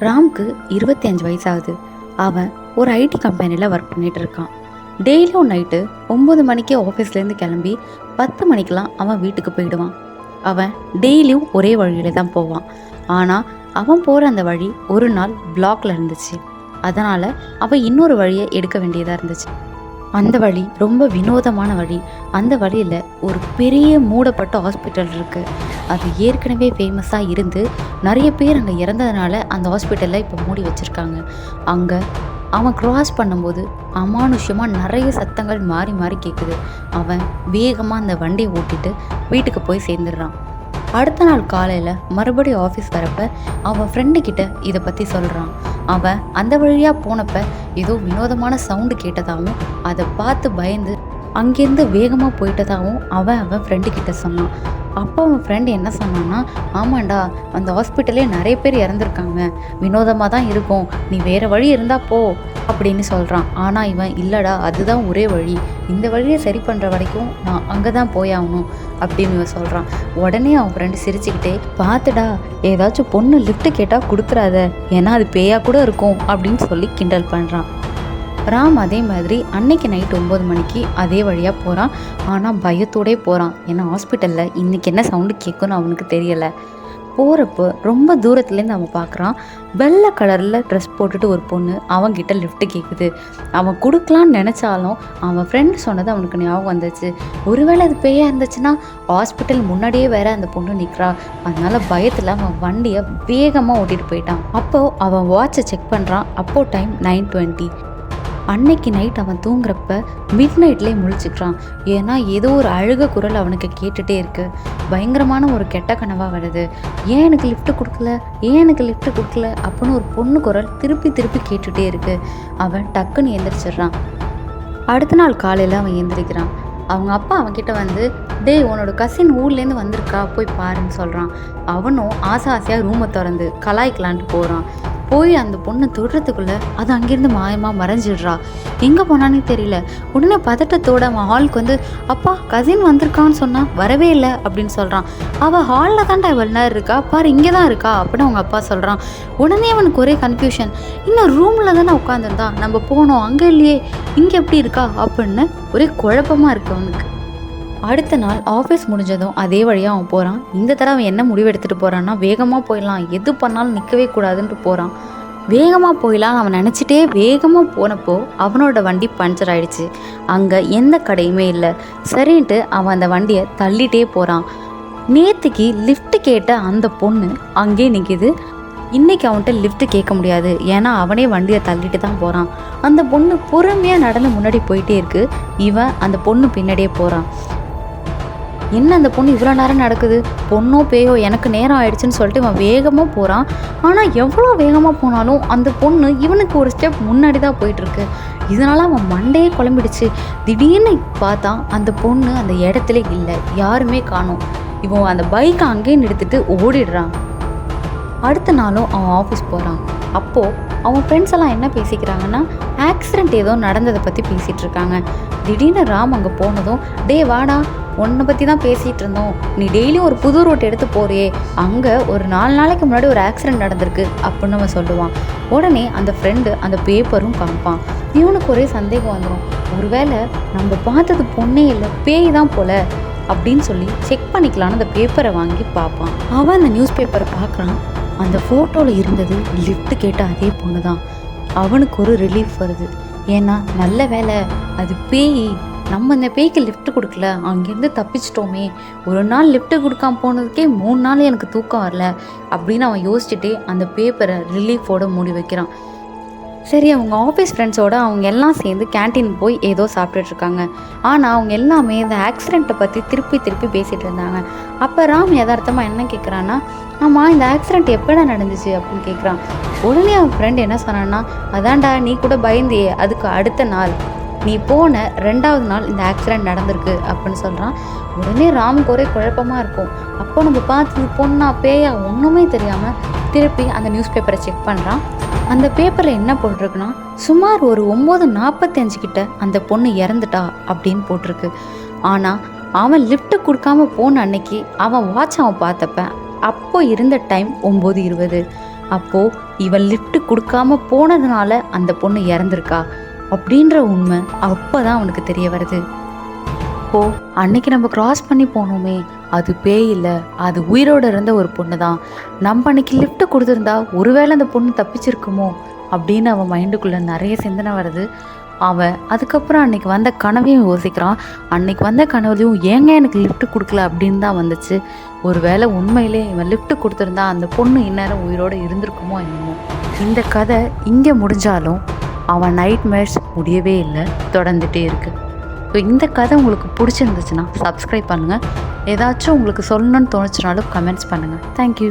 ராம்க்கு இருபத்தி அஞ்சு வயசாகுது. அவன் ஒரு ஐடி கம்பெனியில் ஒர்க் பண்ணிட்டு இருக்கான். டெய்லியும் நைட்டு ஒம்பது மணிக்கே ஆஃபீஸ்லேருந்து கிளம்பி பத்து மணிக்கெலாம் அவன் வீட்டுக்கு போயிடுவான். அவன் டெய்லியும் ஒரே வழியில தான் போவான். ஆனால் அவன் போகிற அந்த வழி ஒரு நாள் பிளாக்ல இருந்துச்சு. அதனால் அவன் இன்னொரு வழியை எடுக்க வேண்டியதாக இருந்துச்சு. அந்த வழி ரொம்ப வினோதமான வழி. அந்த வழியில் ஒரு பெரிய மூடப்பட்ட ஹாஸ்பிட்டல் இருக்குது அது ஏற்கனவே ஃபேமஸாக இருந்து நிறைய பேர் அங்கே இறந்ததுனால அந்த ஹாஸ்பிட்டலில் இப்போ மூடி வச்சுருக்காங்க. அங்கே அவன் க்ராஸ் பண்ணும்போது அமானுஷ்யமாக நிறைய சத்தங்கள் மாறி மாறி கேட்குது அவன் வேகமாக அந்த வண்டியை ஓட்டிட்டு வீட்டுக்கு போய் சேர்ந்துடுறான். அடுத்த நாள் காலையில் மறுபடியும் ஆஃபீஸ் வரப்ப அவன் ஃப்ரெண்டுக்கிட்ட இதை பற்றி சொல்கிறான் அவன் அந்த வழியாக போனப்ப ஏதோ வினோதமான சவுண்டு கேட்டதாகவும் அதை பார்த்து பயந்து அங்கேருந்து வேகமாக போயிட்டதாகவும் அவன் அவன் ஃப்ரெண்டு கிட்ட சொன்னான். அப்போ அவன் ஃப்ரெண்டு என்ன சொன்னான்னா ஆமாண்டா அந்த ஹாஸ்பிட்டலே நிறைய பேர் இறந்துருக்காங்க. வினோதமாக தான் இருக்கும். நீ வேறு வழி இருந்தால் போ அப்படின்னு சொல்கிறான் ஆனால் இவன் இல்லைடா அதுதான் ஒரே வழி. இந்த வழியை சரி பண்ணுற வரைக்கும் நான் அங்கே தான் போயாகணும் அப்படின்னு இவன் சொல்கிறான் உடனே அவன் ஃப்ரெண்டு சிரிச்சுக்கிட்டே பார்த்துடா ஏதாச்சும் பொண்ணு லிஃப்ட்டு கேட்டால் கொடுத்துறாத ஏன்னா அது பேயாக கூட இருக்கும் அப்படின்னு சொல்லி கிண்டல் பண்ணுறான் ராம் அதே மாதிரி அன்னைக்கு நைட் ஒம்பது மணிக்கு அதே வழியாக போகிறான் ஆனால் பயத்தோடே போகிறான் ஏன்னா ஹாஸ்பிட்டலில் இன்றைக்கி என்ன சவுண்டு கேட்குன்னு அவனுக்கு தெரியலை. போகிறப்போ ரொம்ப தூரத்துலேருந்து அவன் பார்க்குறான் வெள்ளை கலரில் ட்ரெஸ் போட்டுட்டு ஒரு பொண்ணு அவன்கிட்ட லிஃப்ட் கேட்குது அவன் கொடுக்கலான்னு நினச்சாலும் அவன் ஃப்ரெண்டு சொன்னது அவனுக்கு ஞாபகம் வந்துச்சு ஒருவேளை அது பேயா இருந்துச்சுன்னா ஹாஸ்பிட்டல் முன்னாடியே வேற அந்த பொண்ணு நிற்கிறா அதனால பயத்தில் அவன் வண்டியை வேகமாக ஓட்டிகிட்டு போயிட்டான். அப்போது அவன் வாட்சை செக் பண்ணுறான் அப்போது டைம் நைன் டுவெண்ட்டி அன்னைக்கு நைட் அவன் தூங்குறப்ப மிட் நைட்லேயே முழிச்சுக்கிறான். ஏன்னா ஏதோ ஒரு அழுக குரல் அவனுக்கு கேட்டுகிட்டே இருக்கு. பயங்கரமான ஒரு கெட்ட கனவாக வருது. ஏன் எனக்கு லிஃப்ட் கொடுக்கல? ஏன் எனக்கு லிஃப்ட் கொடுக்கல? அப்படின்னு ஒரு பொண்ணு குரல் திருப்பி திருப்பி கேட்டுகிட்டே இருக்கு. அவன் டக்குன்னு எந்திரிச்சிடுறான். அடுத்த நாள் காலையில் அவன் எந்திரிக்கிறான். அவங்க அப்பா அவன்கிட்ட வந்து டேய் உன்னோட கசின் ஊர்லேருந்து வந்திருக்கா? போய் பாருன்னு சொல்கிறான் அவனும் ஆசை ஆசையாக ரூமை திறந்து கலாய்க்கலான்ட்டு போகிறான் போய் அந்த பொண்ணை தொடுறதுக்குள்ள அது அங்கேருந்து மாயமாக மறைஞ்சிடுறா. எங்கே போனானே தெரியல. உடனே பதட்டத்தோட அவன் ஹாலுக்கு வந்து அப்பா கசின் வந்திருக்கான்னு சொன்னா வரவே இல்லை அப்படின்னு சொல்கிறான் அவள் ஹாலில் தான்டா இவ்வளோ நேரம் இருக்கா? பாரு இங்கே தான் இருக்கா? அப்படின்னு அவங்க அப்பா சொல்கிறான் உடனே அவனுக்கு ஒரே கன்ஃபியூஷன் இன்னும் ரூமில் தானே உட்காந்துருந்தா நம்ம போனோம் அங்கே இல்லையே. இங்கே எப்படி இருக்கா? அப்படின்னு ஒரே குழப்பமாக இருக்கு அவனுக்கு. அடுத்த நாள் ஆஃபீஸ் முடிஞ்சதும் அதே வழியாக அவன் போகிறான் இந்த தடவை அவன் என்ன முடிவு எடுத்துகிட்டு போகிறான்னா வேகமாக போயிடலாம். எது பண்ணாலும் நிற்கவே கூடாதுன்ட்டு போகிறான் வேகமாக போயிடலாம் அவன் நினச்சிட்டே வேகமாக போனப்போ அவனோட வண்டி பஞ்சர் ஆயிடுச்சு. அங்கே எந்த கடையுமே இல்லை. சரின்ட்டு அவன் அந்த வண்டியை தள்ளிட்டே போகிறான் நேற்றுக்கு லிஃப்ட் கேட்ட அந்த பொண்ணு அங்கே நிற்கிது இன்றைக்கி அவன்கிட்ட லிஃப்ட் கேட்க முடியாது. ஏன்னா அவனே வண்டியை தள்ளிட்டு தான் போகிறான் அந்த பொண்ணு பொறுமையாக நடந்து முன்னாடி போயிட்டே இருக்கு. இவன் அந்த பொண்ணு பின்னாடியே போகிறான் என்ன அந்த பொண்ணு இவ்வளோ நேரம் நடக்குது? பொண்ணோ பேயோ எனக்கு நேரம் ஆயிடுச்சுன்னு சொல்லிட்டு இவன் வேகமாக போகிறான் ஆனால் எவ்வளோ வேகமாக போனாலும் அந்த பொண்ணு இவனுக்கு ஒரு ஸ்டெப் முன்னாடி தான் போயிட்டுருக்கு. இதனால் அவன் மண்டையே குழம்பிடுச்சு. திடீர்னு பார்த்தா அந்த பொண்ணு அந்த இடத்துல இல்லை. யாருமே காணோம். இவன் அந்த பைக்கை அங்கேயே நிறுத்திட்டு ஓடிடுறான். அடுத்த நாளும் அவன் ஆஃபீஸ் போகிறான் அப்போது அவன் ஃப்ரெண்ட்ஸ் எல்லாம் என்ன பேசிக்கிறாங்கன்னா ஆக்சிடெண்ட் ஏதோ நடந்ததை பற்றி பேசிகிட்டு இருக்காங்க திடீர்னு ராம் அங்கே போனதும் டே வாடா உன்னை பற்றி தான் பேசிகிட்டு இருந்தோம். நீ டெய்லியும் ஒரு புது ரோட் எடுத்து போறியே. அங்கே ஒரு நாலு நாளைக்கு முன்னாடி ஒரு ஆக்சிடெண்ட் நடந்திருக்கு அப்படின்னு அவன் சொல்லுவான். உடனே அந்த ஃப்ரெண்டு அந்த பேப்பரும் காமிப்பான். இவனுக்கு ஒரே சந்தேகம் வந்துடும் ஒருவேளை நம்ம பார்த்தது பொண்ணே இல்லை பேய் தான் போல அப்படின்னு சொல்லி செக் பண்ணிக்கலான்னு அந்த பேப்பரை வாங்கி பார்ப்பான். அவன் அந்த நியூஸ் பேப்பரை பார்க்குறான். அந்த ஃபோட்டோவில் இருந்தது லிஃப்ட் கேட்ட அதே பொண்ணு தான் அவனுக்கு ஒரு ரிலீஃப் வருது. ஏன்னா நல்ல வேலை அது பேய் நம்ம இந்த பேய்க்கு லிஃப்ட் கொடுக்கல. அங்கேருந்து தப்பிச்சிட்டோமே. ஒரு நாள் லிஃப்ட்டு கொடுக்காம போனதுக்கே மூணு நாள் எனக்கு தூக்கம் வரல. அப்படின்னு அவன் யோசிச்சுட்டே அந்த பேப்பரை ரிலீஃபோட மூடி வைக்கிறான். சரி அவங்க ஆஃபீஸ் ஃப்ரெண்ட்ஸோட அவங்க எல்லாம் சேர்ந்து கேண்டீன் போய் ஏதோ சாப்பிட்டுட்ருக்காங்க. ஆனால் அவங்க எல்லாமே இந்த ஆக்சிடெண்ட்டை பற்றி திருப்பி திருப்பி பேசிகிட்டு இருந்தாங்க. அப்போ ராம் யதார்த்தமாக என்ன கேட்குறான்னா ஆமாம் இந்த ஆக்சிடெண்ட் எப்படா நடந்துச்சு? அப்படின்னு கேட்குறான் உடனே அவன் ஃப்ரெண்ட் என்ன சொன்னான்னா அதான்டா நீ கூட பயந்தியே அதுக்கு அடுத்த நாள். நீ போன ரெண்டாவது நாள் இந்த ஆக்சிடெண்ட் நடந்திருக்கு அப்படின்னு சொல்கிறான் உடனே ராமுக்கு ஒரே குழப்பமாக இருக்கும். அப்போ நம்ம பார்த்தது பொண்ணா பேயா? ஒன்றுமே தெரியாமல் திருப்பி அந்த நியூஸ் பேப்பரை செக் பண்ணுறான் அந்த பேப்பரில் என்ன போட்டிருக்குன்னா சுமார் ஒரு ஒம்பது நாற்பத்தஞ்சு கிட்ட அந்த பொண்ணு இறந்துட்டா அப்படின்னு போட்டிருக்கு. ஆனால் அவன் லிஃப்ட்டு கொடுக்காம போன அன்னைக்கு அவன் வாட்ச் அவன் பார்த்தப்ப அப்போ இருந்த டைம் ஒம்பது இருபது. அப்போது இவன் லிஃப்ட்டு கொடுக்காம போனதுனால அந்த பொண்ணு இறந்துருக்கா அப்படின்ற உண்மை அப்போ தான் அவனுக்கு தெரிய வருது. ஓ அன்னைக்கு நம்ம கிராஸ் பண்ணி போனோமே. அது பேய் இல்லை அது உயிரோடு இருந்த ஒரு பொண்ணு தான் நம்ம அன்னைக்கு லிஃப்ட் கொடுத்துருந்தா ஒருவேளை அந்த பொண்ணு தப்பிச்சிருக்குமோ அப்படின்னு அவன் மைண்டுக்குள்ளே நிறைய சிந்தனை வருது. அவன் அதுக்கப்புறம் அன்னைக்கு வந்த கனவையும் யோசிக்கிறான். அன்னைக்கு வந்த கனவுலையும் ஏங்க எனக்கு லிஃப்ட் கொடுக்கல அப்படின்னு தான் வந்துச்சு. ஒருவேளை உண்மையிலே இவன் லிஃப்ட் கொடுத்துருந்தா அந்த பொண்ணு இந்நேரம் உயிரோடு இருந்திருக்குமோ என்னமோ. இந்த கதை இங்கே முடிஞ்சாலும் அவன் நைட் மேட்ச் முடியவே இல்லை தொடர்ந்துட்டே இருக்குது ஸோ இந்த கதை உங்களுக்கு பிடிச்சிருந்துச்சுன்னா சப்ஸ்கிரைப் பண்ணுங்கள் ஏதாச்சும் உங்களுக்கு சொல்லணும்னு தோணுச்சுனாலும் கமெண்ட்ஸ் பண்ணுங்கள் தேங்க்யூ